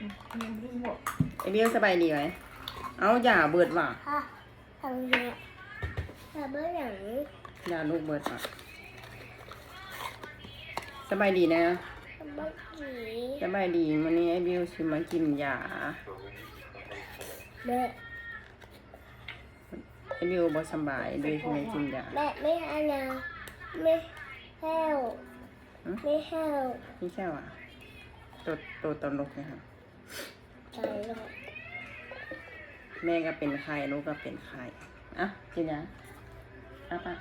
ไอ้บวกไอเบี้ยวสบายดีไหมเอาอย่าเบิดว่ะค่ะทำเนี้ยแต่เบอร์หนังอย่าลูกเบิดว่ะสบายดีนะทำเบอร์ผีสบายดีวันนี้ไอเบี้ยวชิมากินยาแม่ไอเบี้ยวบ่สบายเบี้ยวชิมากินยาแม่ไม่ให้นะไม่แห้วไม่แห้วพี่แค่ว่ะตัวตัวตลกนะครั บใส่ลงแม่ก็เป็นไข้ลูกก็เป็นไข้อะกินยาอะปะ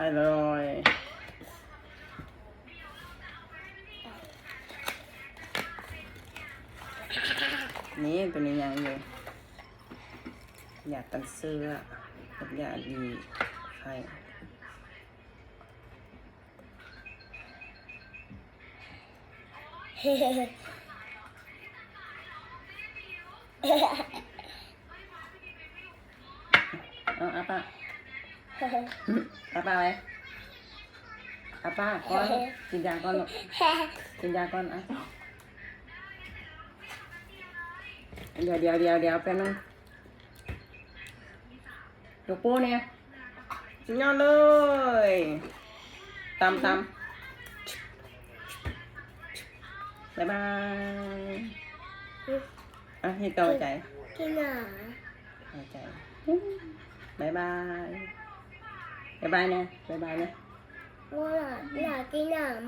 อร่อยนี่ตัวนี้ยังอยู่อ ยากกันเสื้ออยากดีใครเฮ้เฮ้เฮ้เอาอาป้าเฮ้เฮ้อืมอาป้าไหมอาป้าก่อนกินยาก่อนลูกเฮ้กินยาก่อนอะเดี๋ยวเดี๋ยวเดี๋ยวเดี๋ยวแป๊บนึง ยกโป้เนี่ยสุดยอดเลยตำตำบ๊ายบายอะให้กำลังใจกินหนากำลังใจบ๊ายบายบ๊ายบายนะบ๊ายบายนะว่าหนากินหนามา